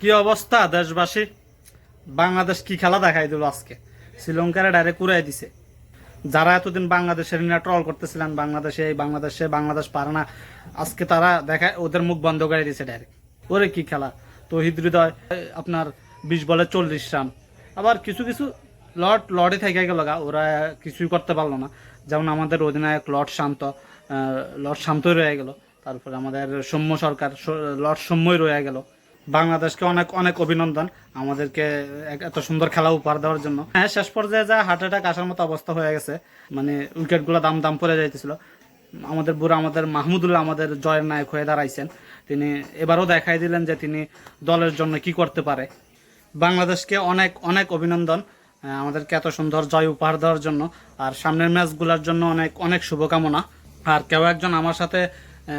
কি অবস্থা, দেশবাসী? বাংলাদেশ কি খেলা দেখাই দিল আজকে? শ্রীলঙ্কারে ডাইরেক্ট উড়াই দিছে। যারা এতদিন বাংলাদেশের নিয়ে ট্রল করতেছিলেন, বাংলাদেশে এই, বাংলাদেশে বাংলাদেশ পারে না, আজকে তারা দেখায়, ওদের মুখ বন্ধ করে দিছে ডাইরেক্ট ওরে কি খেলা? তো হৃদয়, আপনার বিশ বলে চল্লিশ রান। আবার কিছু কিছু লর্ড লর্ডে থেকে গেল গা, ওরা কিছুই করতে পারল না। যেমন আমাদের অধিনায়ক লর্ড শান্ত লর্ড শান্তই রয়ে গেল। তারপরে আমাদের সৌম্য সরকার লর্ড সৌম্যই রয়ে গেল। বাংলাদেশকে অনেক অনেক অভিনন্দন আমাদেরকে এত সুন্দর খেলা উপহার দেওয়ার জন্য। হ্যাঁ শেষ পর্যায়ে যা হার্ট অ্যাটাক আসার মতো অবস্থা হয়ে গেছে। মানে উইকেটগুলো দাম দাম পড়ে যাইতেছিল। আমাদের বুড়ো, আমাদের মাহমুদুল্লাহ আমাদের জয়ের নায়ক হয়ে দাঁড়াইছেন। তিনি এবারও দেখাই দিলেন যে তিনি দলের জন্য কি করতে পারে। বাংলাদেশকে অনেক অনেক অভিনন্দন আমাদেরকে এত সুন্দর জয় উপহার দেওয়ার জন্য। আর সামনের ম্যাচগুলোর জন্য অনেক অনেক শুভকামনা। আর কেউ একজন আমার সাথে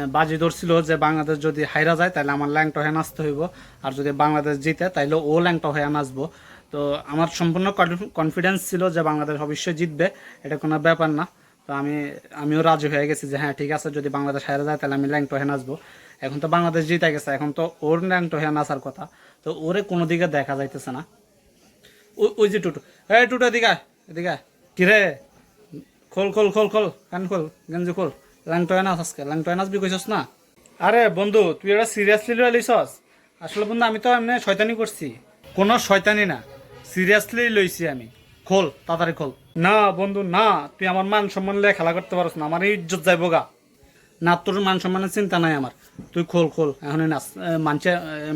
বাজি ধরছিল যে বাংলাদেশ যদি হাইরা যায়, তাহলে আমার ল্যাংটা হয়ে নাচতে হইব। আর যদি বাংলাদেশ জিতে তাইলে ও ল্যাংটা হয়ে নাচবো। তো আমার সম্পূর্ণ কনফিডেন্স ছিল যে বাংলাদেশ অবশ্যই জিতবে, এটা কোনো ব্যাপার না। তো আমি, আমিও রাজি হয়ে গেছি যে হ্যাঁ ঠিক আছে, যদি বাংলাদেশ হারা যায়, তাহলে আমি ল্যাংটো হয়ে নাচবো। এখন তো বাংলাদেশ জিতে গেছে, এখন তো ওর ল্যাংটো হয়ে নাচার কথা। তো ওরে কোনো দিকে দেখা যাইতেছে না। ওই- যে টুটু। এই টুটু, এদিকে এদিকে আয়। কি রে খোল খোল খোল খোল, কান খোল, গেঞ্জি খোল। নাচ আজকে। ল্যাংটো হয়ে নাচবি কইছস না? আরে বন্ধু তুই এটা সিরিয়াসলি লয়ে লিছস আসলে বন্ধু আমি তো এমনি শয়তানি করছি। কোনো শয়তানি না। সিরিয়াসলি লইছি আমি। খোল তাড়াতাড়ি খোল। না বন্ধু না। তুই আমার মান সম্মান লিয়ে খেলা করতে পারস না। আমার ইজ্জত যাইব গা। না তোর মান সম্মানের চিন্তা নাই আমার। তুই খোল খোল। এখনই নাচ মানছে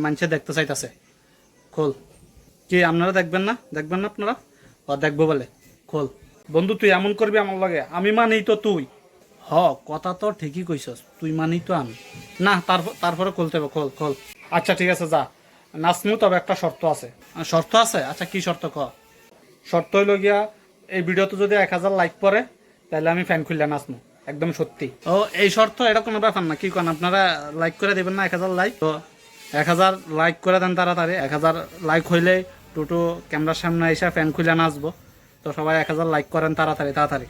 মানছে দেখতে চাইতাছে। খোল। কি আপনারা দেখবেন না? দেখবেন না আপনারা? ও দেখব বলে। খোল। বন্ধু তুই এমন করবি আমার লাগে। আমি মানি তো তুই। হ কথা তো ঠিকই কইছস তুই মানি তো আমি না তারপর তারপরে খুলতে হবে খোল খোল। আচ্ছা ঠিক আছে যা। নাচমু তবে একটা শর্ত আছে। শর্ত আছে? আচ্ছা কি শর্ত ক? শর্ত হইল গিয়া এই ভিডিওতে যদি এক হাজার লাইক পরে তাহলে আমি ফ্যান খুললে নাচমু একদম সত্যি। ও এই শর্ত এটা কোনো ব্যাপার না কি কন আপনারা লাইক করে দেবেন না এক হাজার লাইক তো এক হাজার লাইক করে দেন তাড়াতাড়ি এক হাজার লাইক হইলে টুটু ক্যামেরার সামনে এসে ফ্যান খুলে নাচবো। তো সবাই এক হাজার লাইক করেন তাড়াতাড়ি তাড়াতাড়ি।